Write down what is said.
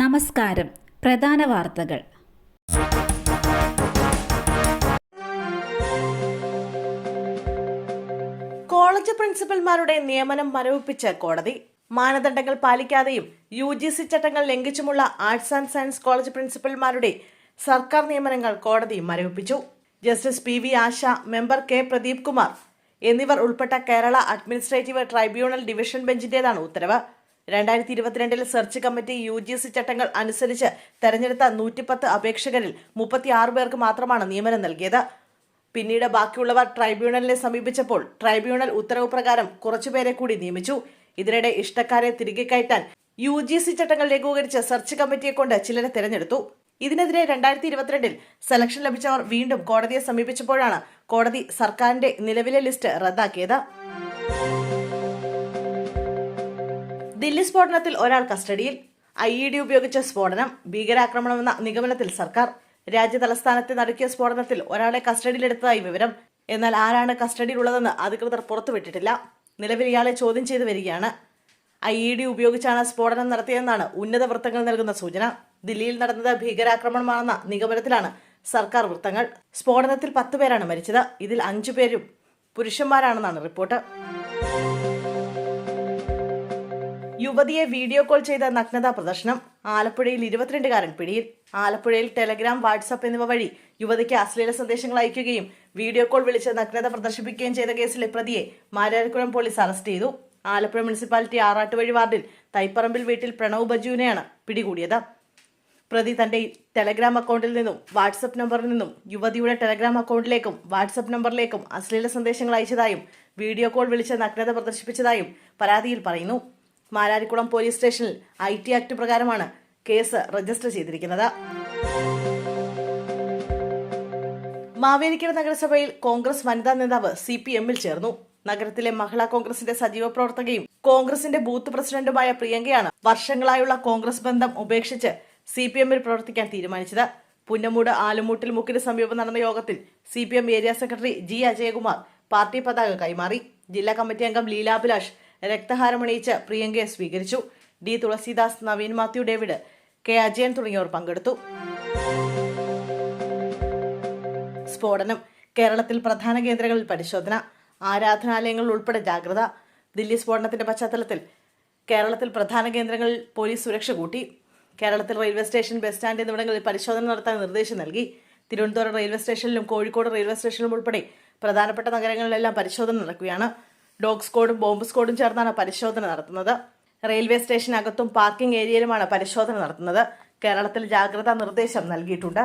നമസ്കാരം. പ്രധാന വാർത്തകൾ. കോളേജ് പ്രിൻസിപ്പൽമാരുടെ നിയമനം മരവിപ്പിച്ച് കോടതി. മാനദണ്ഡങ്ങൾ പാലിക്കാതെയും യു ജി സി ചട്ടങ്ങൾ ലംഘിച്ചുമുള്ള ആർട്സ് ആൻഡ് സയൻസ് കോളേജ് പ്രിൻസിപ്പൽമാരുടെ സർക്കാർ നിയമനങ്ങൾ കോടതി മരവിപ്പിച്ചു. Justice P V Asha member K Pradeep Kumar എന്നിവർ ഉൾപ്പെട്ട കേരള അഡ്മിനിസ്ട്രേറ്റീവ് ട്രൈബ്യൂണൽ ഡിവിഷൻ ബെഞ്ചിന്റേതാണ് ഉത്തരവ്. രണ്ടായിരത്തി ഇരുപത്തിരണ്ടിൽ search committee U G C ചട്ടങ്ങൾ അനുസരിച്ച് തെരഞ്ഞെടുത്ത നൂറ്റിപ്പത്ത് അപേക്ഷകരിൽ മുപ്പത്തിയാറ് പേർക്ക് മാത്രമാണ് നിയമനം നൽകിയത്. പിന്നീട് ബാക്കിയുള്ളവർ ട്രൈബ്യൂണലിനെ സമീപിച്ചപ്പോൾ ട്രൈബ്യൂണൽ ഉത്തരവ് പ്രകാരം കുറച്ചുപേരെ കൂടി നിയമിച്ചു. ഇതിനിടെ ഇഷ്ടക്കാരെ തിരികെ കയറ്റാൻ യു ജി സി ചട്ടങ്ങൾ ലഘൂകരിച്ച് സെർച്ച് കമ്മിറ്റിയെ കൊണ്ട് ചിലരെ തെരഞ്ഞെടുത്തു. ഇതിനെതിരെ രണ്ടായിരത്തി ഇരുപത്തിരണ്ടിൽ സെലക്ഷൻ ലഭിച്ചവർ വീണ്ടും കോടതിയെ സമീപിച്ചപ്പോഴാണ് കോടതി സർക്കാരിന്റെ നിലവിലെ ലിസ്റ്റ് റദ്ദാക്കിയത്. ദില്ലി സ്ഫോടനത്തിൽ ഒരാൾ കസ്റ്റഡിയിൽ. ഐ ഇ ഡി ഉപയോഗിച്ച സ്ഫോടനം ഭീകരാക്രമണമെന്ന നിഗമനത്തിൽ സർക്കാർ. രാജ്യ തലസ്ഥാനത്ത് നടക്കിയ സ്ഫോടനത്തിൽ ഒരാളെ കസ്റ്റഡിയിലെടുത്തതായി വിവരം. എന്നാൽ ആരാണ് കസ്റ്റഡിയിലുള്ളതെന്ന് അധികൃതർ പുറത്തുവിട്ടിട്ടില്ല. നിലവിൽ ഇയാളെ ചോദ്യം ചെയ്തു വരികയാണ്. ഐ ഇ ഡി ഉപയോഗിച്ചാണ് സ്ഫോടനം നടത്തിയതെന്നാണ് ഉന്നത വൃത്തങ്ങൾ നൽകുന്ന സൂചന. ദില്ലിയിൽ നടന്നത് ഭീകരാക്രമണമാണെന്ന നിഗമനത്തിലാണ് സർക്കാർ വൃത്തങ്ങൾ. സ്ഫോടനത്തിൽ പത്ത് പേരാണ് മരിച്ചത്. ഇതിൽ അഞ്ചു പേരും പുരുഷന്മാരാണെന്നാണ് റിപ്പോർട്ട്. യുവതിയെ വീഡിയോ കോൾ ചെയ്ത നഗ്നതാ പ്രദർശനം. ആലപ്പുഴയിൽ ഇരുപത്തിരണ്ടുകാരൻ പിടിയിൽ. ആലപ്പുഴയിൽ ടെലഗ്രാം വാട്സപ്പ് എന്നിവ വഴി യുവതിക്ക് അശ്ലീല സന്ദേശങ്ങൾ അയക്കുകയും വീഡിയോ കോൾ വിളിച്ച് നഗ്നത പ്രദർശിപ്പിക്കുകയും ചെയ്ത കേസിലെ പ്രതിയെ മാരാരിക്കുളം പോലീസ് അറസ്റ്റ് ചെയ്തു. ആലപ്പുഴ മുനിസിപ്പാലിറ്റി ആറാട്ടുവഴി വാർഡിൽ തൈപ്പറമ്പിൽ വീട്ടിൽ പ്രണവ് ബജുവിനെയാണ് പിടികൂടിയത്. പ്രതി തന്റെ ടെലഗ്രാം അക്കൗണ്ടിൽ നിന്നും വാട്സപ്പ് നമ്പറിൽ നിന്നും യുവതിയുടെ ടെലഗ്രാം അക്കൗണ്ടിലേക്കും വാട്സപ്പ് നമ്പറിലേക്കും അശ്ലീല സന്ദേശങ്ങൾ അയച്ചതായും വീഡിയോ കോൾ വിളിച്ച് നഗ്നത പ്രദർശിപ്പിച്ചതായും പരാതിയിൽ പറയുന്നു. മാരാരിക്കുളം പോലീസ് സ്റ്റേഷനിൽ ഐ ടി ആക്ട് പ്രകാരമാണ് കേസ് രജിസ്റ്റർ ചെയ്തിരിക്കുന്നത്. മാവേലിക്കര നഗരസഭയിൽ കോൺഗ്രസ് വനിതാ നേതാവ് സി പി എമ്മിൽ ചേർന്നു. നഗരത്തിലെ മഹിളാ കോൺഗ്രസിന്റെ സജീവ പ്രവർത്തകയും കോൺഗ്രസിന്റെ ബൂത്ത് പ്രസിഡന്റുമായ പ്രിയങ്കയാണ് വർഷങ്ങളായുള്ള കോൺഗ്രസ് ബന്ധം ഉപേക്ഷിച്ച് സി പി എമ്മിൽ പ്രവർത്തിക്കാൻ തീരുമാനിച്ചത്. പുന്നമൂട് ആലുമൂട്ടിൽ മുക്കിന് സമീപം നടന്ന യോഗത്തിൽ C P M area secretary G Ajayakumar party പതാക കൈമാറി. ജില്ലാ കമ്മിറ്റി അംഗം ലീലാഭിലാഷ് രക്തഹാരമണിയിച്ച് പ്രിയങ്കയെ സ്വീകരിച്ചു. ഡി തുളസിദാസ് നവീൻ മാത്യു ഡേവിഡ് കെ അജയൻ തുടങ്ങിയവർ പങ്കെടുത്തു. സ്ഫോടനം കേരളത്തിൽ പ്രധാന കേന്ദ്രങ്ങളിൽ പരിശോധന ആരാധനാലയങ്ങൾ ഉൾപ്പെടെ ജാഗ്രത. ദില്ലി സ്ഫോടനത്തിന്റെ പശ്ചാത്തലത്തിൽ കേരളത്തിൽ പ്രധാന കേന്ദ്രങ്ങളിൽ പോലീസ് സുരക്ഷ കൂട്ടി. കേരളത്തിൽ റെയിൽവേ സ്റ്റേഷൻ ബസ് സ്റ്റാൻഡ് എന്നിവിടങ്ങളിൽ പരിശോധന നടത്താൻ നിർദ്ദേശം നൽകി. തിരുവനന്തപുരം റെയിൽവേ സ്റ്റേഷനിലും കോഴിക്കോട് റെയിൽവേ സ്റ്റേഷനിലും ഉൾപ്പെടെ പ്രധാനപ്പെട്ട നഗരങ്ങളിലെല്ലാം പരിശോധന നടക്കുകയാണ്. ഡോഗ് സ്ക്വാഡും ബോംബ് സ്ക്വാഡും ചേർന്നാണ് പരിശോധന നടത്തുന്നത്. റെയിൽവേ സ്റ്റേഷനകത്തും പാർക്കിംഗ് ഏരിയയിലുമാണ് പരിശോധന നടത്തുന്നത്. കേരളത്തിൽ ജാഗ്രതാ നിർദ്ദേശം നൽകിയിട്ടുണ്ട്.